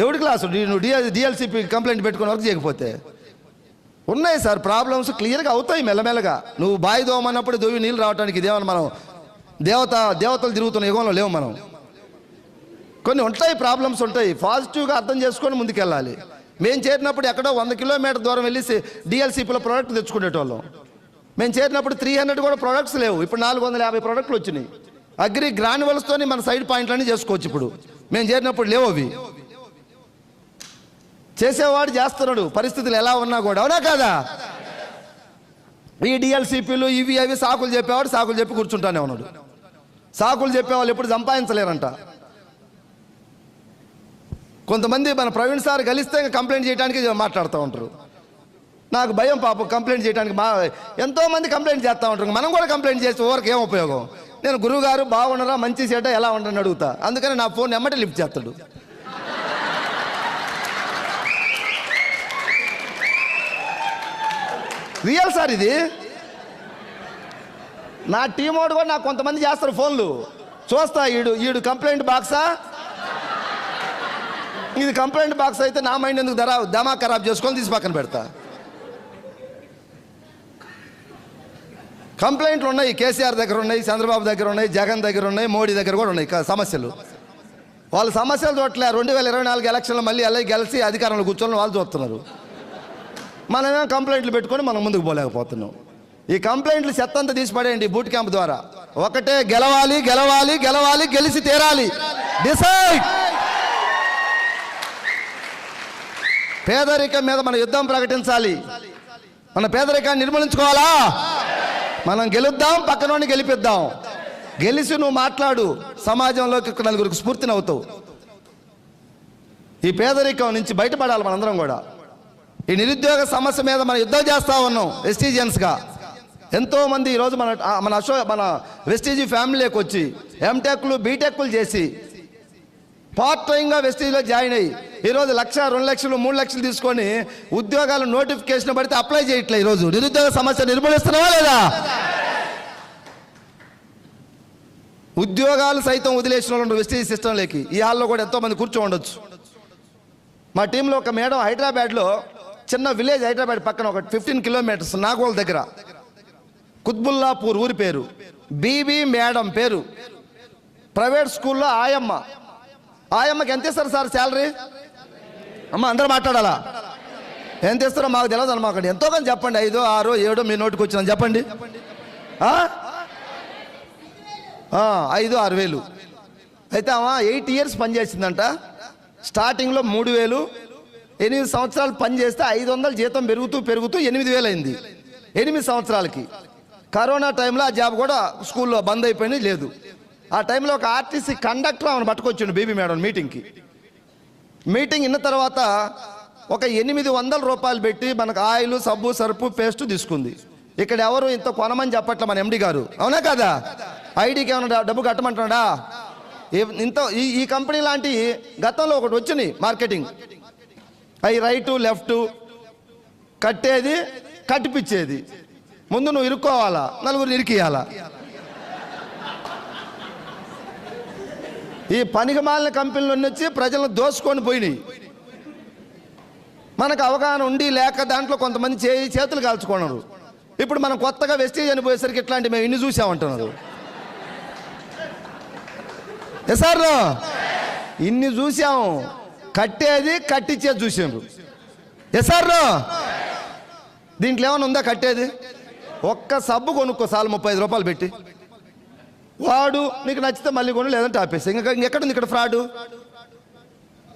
ఎవడి క్లాసు? నువ్వు D L D L C P complaint పెట్టుకుని వర్క్ చేయకపోతే? ఉన్నాయి సార్ ప్రాబ్లమ్స్ క్లియర్గా అవుతాయి మెల్లమెల్లగా. నువ్వు బాయి దోమన్నప్పుడు దోవి నీళ్ళు రావడానికి ఇదేమన్నా మనం దేవత దేవతలు తిరుగుతున్న యుగంలో లేవు మనం. కొన్ని ఉంటాయి ప్రాబ్లమ్స్ ఉంటాయి. పాజిటివ్గా అర్థం చేసుకొని ముందుకెళ్ళాలి. మేము చేరినప్పుడు ఎక్కడో వంద కిలోమీటర్ దూరం వెళ్ళి డిఎల్సిపిలో ప్రోడక్ట్ తెచ్చుకునేటోళ్ళం. మేము చేరినప్పుడు త్రీ హండ్రెడ్ కూడా ప్రొడక్ట్స్ లేవు. ఇప్పుడు నాలుగు వందల యాభై ప్రోడక్ట్లు వచ్చినాయి. అగ్రి గ్రాన్యువల్స్తోని మన సైడ్ పాయింట్లన్నీ చేసుకోవచ్చు ఇప్పుడు. మేము చేరినప్పుడు లేవు అవి. చేసేవాడు చేస్తున్నాడు. పరిస్థితులు ఎలా ఉన్నా కూడా. అవునా కదా? ఈ డిఎల్సిపిలు ఇవి అవి సాకులు చెప్పేవాడు సాకులు చెప్పి కూర్చుంటానే ఉన్నాడు. సాకులు చెప్పేవాళ్ళు ఎప్పుడు సంపాదించలేరంట. కొంతమంది మన ప్రవీణ్ సార్ కలిస్తే కంప్లైంట్ చేయడానికి మాట్లాడుతూ ఉంటారు. నాకు భయం పాపం కంప్లైంట్ చేయడానికి మా ఎంతో మంది కంప్లైంట్ చేస్తూ ఉంటారు. మనం కూడా కంప్లైంట్ చేస్తే ఓరికి ఏం ఉపయోగం? నేను గురువు గారు బాగున్నారా మంచి చేట ఎలా ఉండని అడుగుతా. అందుకని నా ఫోన్ ఎమ్మటే లిఫ్ట్ చేస్తాడు. రియల్ సార్ ఇది. నా టీం వాడు కూడా నాకు కొంతమంది చేస్తారు ఫోన్లు. చూస్తా ఈడు ఈడు కంప్లైంట్ బాక్సా ఇది కంప్లైంట్ బాక్స్ అయితే నా మైండ్ ఎందుకు ధర దమా ఖరాబ్ చేసుకొని తీసి పక్కన పెడతా. కంప్లైంట్లు ఉన్నాయి కేసీఆర్ దగ్గర ఉన్నాయి చంద్రబాబు దగ్గర ఉన్నాయి జగన్ దగ్గర ఉన్నాయి మోడీ దగ్గర కూడా ఉన్నాయి సమస్యలు. వాళ్ళ సమస్యలు చూడట్లే రెండు వేల ఇరవై నాలుగు ఎలక్షన్లో మళ్ళీ అలా గెలిచి అధికారంలో కూర్చొని వాళ్ళు చూస్తున్నారు. మనమేం కంప్లైంట్లు పెట్టుకొని మనం ముందుకు పోలేకపోతున్నాం. ఈ కంప్లైంట్లు చెత్తంత అంతా తీసి పడేయండి బూట్ క్యాంప్ ద్వారా. ఒకటే గెలవాలి గెలవాలి గెలవాలి గెలిచి తీరాలి. డిసైడ్ పేదరికం మీద మన యుద్ధం ప్రకటించాలి. మన పేదరికాన్ని నిర్మూలించుకోవాలా? మనం గెలుద్దాం పక్కనోడిని గెలిపిద్దాం. గెలిచి నువ్వు మాట్లాడు. సమాజంలోకి నలుగురికి స్ఫూర్తిని అవుతావు. ఈ పేదరికం నుంచి బయటపడాలి మనందరం కూడా. ఈ నిరుద్యోగ సమస్య మీద మనం యుద్ధం చేస్తా ఉన్నాం వెస్టీజియన్స్గా ఎంతోమంది ఈరోజు మన మన అశో మన వెస్టీజీ ఫ్యామిలీకి వచ్చి ఎంటెక్లు బీటెక్లు చేసి పార్ట్ టైంగా వెస్టీజ్లో జాయిన్ అయ్యి ఈరోజు లక్ష రెండు లక్షలు మూడు లక్షలు తీసుకొని ఉద్యోగాలు నోటిఫికేషన్ పడితే అప్లై చేయట్లే ఈరోజు నిరుద్యోగ సమస్య నిర్మూలిస్తున్నావా లేదా? ఉద్యోగాలు సైతం వదిలేసిన వాళ్ళు వెస్టీజ్ సిస్టంలోకి. ఈ హాల్లో కూడా ఎంతోమంది కూర్చో ఉండొచ్చు. మా టీంలో ఒక మేడం హైదరాబాద్లో చిన్న విలేజ్ హైదరాబాద్ పక్కన ఒక ఫిఫ్టీన్ కిలోమీటర్స్ నాగోల్ దగ్గర. కుత్బుల్లాపూర్ ఊరి పేరు. బీబీ మేడం పేరు. ప్రైవేట్ స్కూల్లో ఆయమ్మ. ఆయమ్మకి ఎంత ఇస్తారు సార్ శాలరీ? అమ్మ అందరూ మాట్లాడాలా? ఎంత ఇస్తారో మాకు తెలియదు అన్న మాకు ఎంతో కానీ చెప్పండి. ఐదో ఆరో ఏడో మీ నోటికి వచ్చిన చెప్పండి. ఐదు ఆరు వేలు. అయితే ఆమె ఎయిట్ ఇయర్స్ పనిచేసిందంట. స్టార్టింగ్లో మూడు వేలు. ఎనిమిది సంవత్సరాలు పని చేస్తే ఐదు వందలు జీతం పెరుగుతూ పెరుగుతూ ఎనిమిది వేలు అయింది. ఎనిమిది సంవత్సరాలకి. కరోనా టైంలో ఆ జాబ్ కూడా స్కూల్లో బంద్ అయిపోయింది లేదు. ఆ టైంలో ఒక ఆర్టీసీ కండక్టర్ ఆమెను పట్టుకొచ్చిండు బీబీ మేడం మీటింగ్కి. మీటింగ్ ఇన్న తర్వాత ఒక ఎనిమిది వందల రూపాయలు పెట్టి మనకు ఆయిల్ సబ్బు సరుపు పేస్ట్ తీసుకుంది. ఇక్కడ ఎవరు ఇంత కొనమని చెప్పట్లే మన ఎండి గారు. అవునా కదా? ఐడికి ఏమైనా డబ్బు కట్టమంటున్నాడా? ఇంత ఈ ఈ కంపెనీ లాంటి గతంలో ఒకటి వచ్చినాయి మార్కెటింగ్. అవి రైటు లెఫ్ట్ కట్టేది కట్టిపిచ్చేది. ముందు నువ్వు ఇరుక్కోవాలా? నలుగురు ఇరికియాలా ఈ పనికి మాలిన కంపెనీలు వచ్చి ప్రజలను దోసుకొని పోయినాయి. మనకు అవగాహన ఉండి లేక దాంట్లో కొంతమంది చేయి చేతులు కాల్చుకున్నారు. ఇప్పుడు మనం కొత్తగా వెస్టేజ్ అని పోయేసరికి ఇట్లాంటి మేము ఇన్ని చూసామంటున్నారు. ఏ సార్ ఇన్ని చూసాము కట్టేది కట్టించేది చూసారు ఏ దీంట్లో ఏమైనా ఉందా కట్టేది? ఒక్క సబ్బు కొనుక్కో సార్లు ముప్పై ఐదు రూపాయలు పెట్టి. వాడు నీకు నచ్చితే మళ్ళీ కొను లేదంటే ఆపేసి. ఇంకా ఎక్కడుంది ఇక్కడ ఫ్రాడు?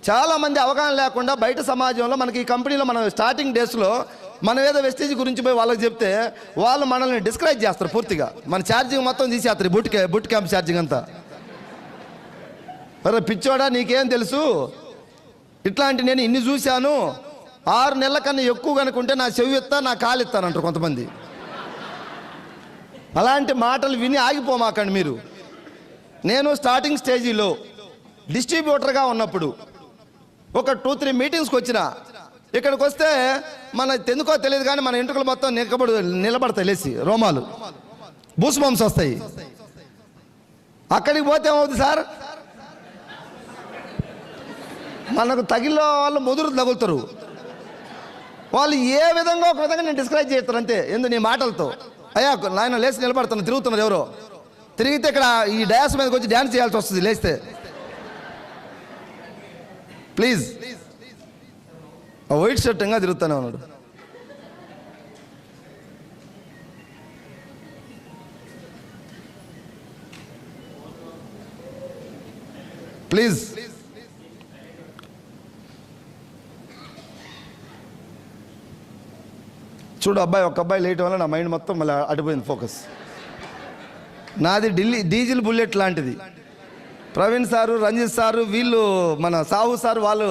చాలామంది అవగాహన లేకుండా బయట సమాజంలో మనకి ఈ కంపెనీలో మనం స్టార్టింగ్ డేస్లో మనం ఏదో వెస్టేజ్ గురించి పోయి వాళ్ళకి చెప్తే వాళ్ళు మనల్ని డిస్క్రైబ్ చేస్తారు పూర్తిగా. మన ఛార్జింగ్ మొత్తం తీసేస్తారు బుట్ క్యా బుట్ క్యాంప్ ఛార్జింగ్ అంతా. అరే పిచ్చోడా నీకేం తెలుసు? ఇట్లాంటి నేను ఇన్ని చూశాను ఆరు నెలల కన్నా ఎక్కువ కనుకుంటే నా చెవి ఎత్తా నా కాలు ఎత్తానంటారు కొంతమంది. అలాంటి మాటలు విని ఆగిపోమాకండి మీరు. నేను స్టార్టింగ్ స్టేజీలో డిస్ట్రిబ్యూటర్గా ఉన్నప్పుడు ఒక టూ త్రీ మీటింగ్స్కి వచ్చిన. ఇక్కడికి వస్తే మన ఎందుకో తెలియదు కానీ మన ఇంటికలు మొత్తం నిలబడు నిలబడతాయి లేచి రోమాలు. భూసుమాంసం వస్తాయి. అక్కడికి పోతే ఏమవుతుంది సార్? మనకు తగిలిన వాళ్ళు ముదురు తగులుతారు. వాళ్ళు ఏ విధంగా ఒక విధంగా నేను డిస్క్రైబ్ చేస్తాను అంతే. ఎందు నీ మాటలతో? అయ్యా నాయన లేచి నిలబడుతున్నా తిరుగుతున్నారు ఎవరో? తిరిగితే ఇక్కడ ఈ డయాస్ మీదకి వచ్చి డ్యాన్స్ చేయాల్సి వస్తుంది లేస్తే. ప్లీజ్ వైట్ షర్ట్ ఇంకా తిరుగుతానే ఉన్నాడు. ప్లీజ్ చూడు అబ్బాయి ఒక అబ్బాయి లేట్ వల్ల నా మైండ్ మొత్తం మళ్ళీ అడిపోయింది ఫోకస్. నాది ఢిల్లీ డీజిల్ బుల్లెట్ లాంటిది. ప్రవీణ్ సారు రంజిత్ సారు వీళ్ళు మన సాహు సారు వాళ్ళు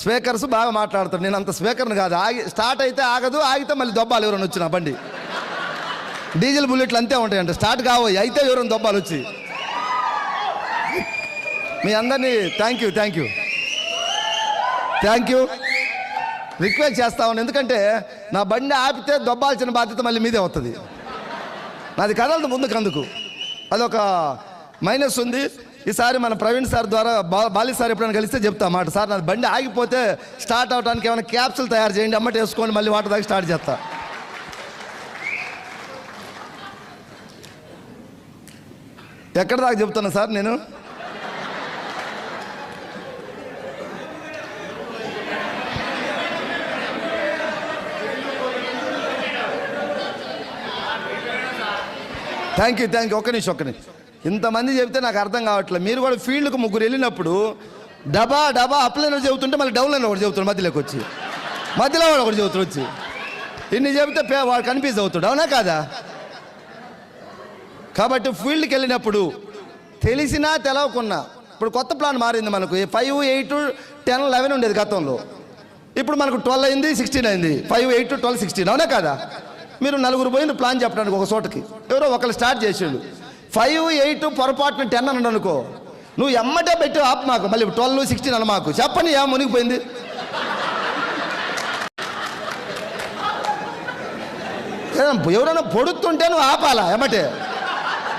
స్పీకర్స్ బాగా మాట్లాడతారు. నేను అంత స్పీకర్ని కాదు. ఆగి స్టార్ట్ అయితే ఆగదు ఆగితే మళ్ళీ దొబ్బాలు ఎవరైనా వచ్చిన బండి. డీజిల్ బుల్లెట్లు అంతే ఉంటాయంట. స్టార్ట్ కావోయి అయితే ఎవరైనా దొబ్బాలు వచ్చి. మీ అందరినీ thank you thank you thank you request చేస్తా ఉన్నాను ఎందుకంటే నా బండి ఆపితే దొబ్బాల్సిన బాధ్యత మళ్ళీ మీదే అవుతుంది నాది కదలదు ముందుకు అందుకు అదొక మైనస్ ఉంది. ఈసారి మన ప్రవీణ్ సార్ ద్వారా బా బాలి సార్ ఎప్పుడైనా కలిస్తే చెప్తా మాట. సార్ నాది బండి ఆగిపోతే స్టార్ట్ అవడానికి ఏమైనా క్యాప్సులు తయారు చేయండి అమ్మటి వేసుకోండి మళ్ళీ వాటర్ దాకా స్టార్ట్ చేస్తా. ఎక్కడ దాకా చెప్తున్నా సార్ నేను? థ్యాంక్ యూ థ్యాంక్ యూ ఒక్క నిమిషం ఒక్క నిమిషం. ఇంతమంది చెప్తే నాకు అర్థం కావట్లేదు. మీరు కూడా ఫీల్డ్కు ముగ్గురు వెళ్ళినప్పుడు డబా డబా అప్లైన్ చెబుతుంటే మళ్ళీ డౌన్లైన్ ఒకటి చెబుతాడు మధ్యలోకి వచ్చి. మధ్యలో వాడు ఒకటి చెబుతాడు వచ్చి. ఇన్ని చెబితే పే వాడు కన్ఫ్యూజ్ అవుతాడు అవునా కాదా? కాబట్టి ఫీల్డ్కి వెళ్ళినప్పుడు తెలిసినా తెలవకున్నా. ఇప్పుడు కొత్త ప్లాన్ మారింది మనకు. ఫైవ్ ఎయిట్ టెన్ లెవెన్ ఉండేది గతంలో. ఇప్పుడు మనకు ట్వెల్వ్ అయింది సిక్స్టీన్ అయింది. Five eight twelve sixteen. అవునా కదా? మీరు నలుగురు పోయిన ప్లాన్ చెప్పడానికి ఒక చోటకి. ఎవరో ఒకరు స్టార్ట్ చేసాడు. ఫైవ్ ఎయిట్ పొరపాటున టెన్ అని అనుకో. నువ్వు ఎమ్మటే పెట్టి ఆప్ మాకు. మళ్ళీ ట్వెల్వ్ సిక్స్టీన్ అని మాకు. చెప్పని ఏ మునిగిపోయింది? ఎవరైనా పొడుతుంటే నువ్వు ఆపాలా? ఎమ్మటే.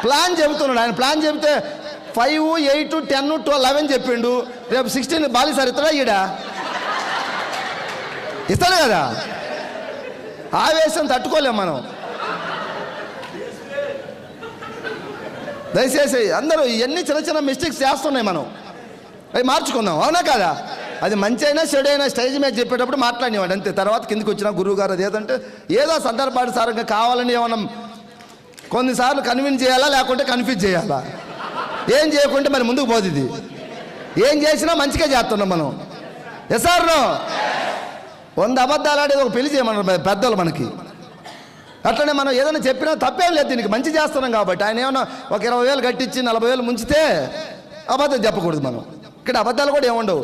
ప్లాన్ చెబుతున్నాడు. ఆయన ప్లాన్ చెబితే five eight ten twelve eleven చెప్పిండు. రేపు సిక్స్టీన్ బాలి సార్ ఇస్తాడా ఈడా? ఇస్తాడు కదా? ఆవేశం తట్టుకోలేం మనం. దయచేసి అందరూ ఇవన్నీ చిన్న చిన్న మిస్టేక్స్ చేస్తున్నాయి మనం. అవి మార్చుకుందాం. అవునా కదా? అది మంచి అయినా చెడు అయినా స్టేజ్ మీద చెప్పేటప్పుడు మాట్లాడినవాడు. అంతే. తర్వాత కిందికి వచ్చిన గురువు గారు అది ఏదంటే ఏదో సందర్భానుసారంగా కావాలని ఏమన్నా కొన్నిసార్లు కన్విన్స్ చేయాలా లేకుంటే కన్ఫ్యూజ్ చేయాలా? ఏం చేయకుంటే మరి ముందుకు పోదు ఇది. ఏం చేసినా మంచిగా చేస్తున్నాం మనం. ఎసార్నో వంద అబద్ధాలు ఆడేది ఒక పెళ్ళి చేయమన్నారు పెద్దలు మనకి. అట్లనే మనం ఏదైనా చెప్పినా తప్పేం లేదు దీనికి. మంచి చేస్తున్నాం కాబట్టి. ఆయన ఏమన్నా ఒక ఇరవై వేలు కట్టించి నలభై వేలు ముంచితే అబద్ధం చెప్పకూడదు మనం. ఇక్కడ అబద్ధాలు కూడా ఏముండవు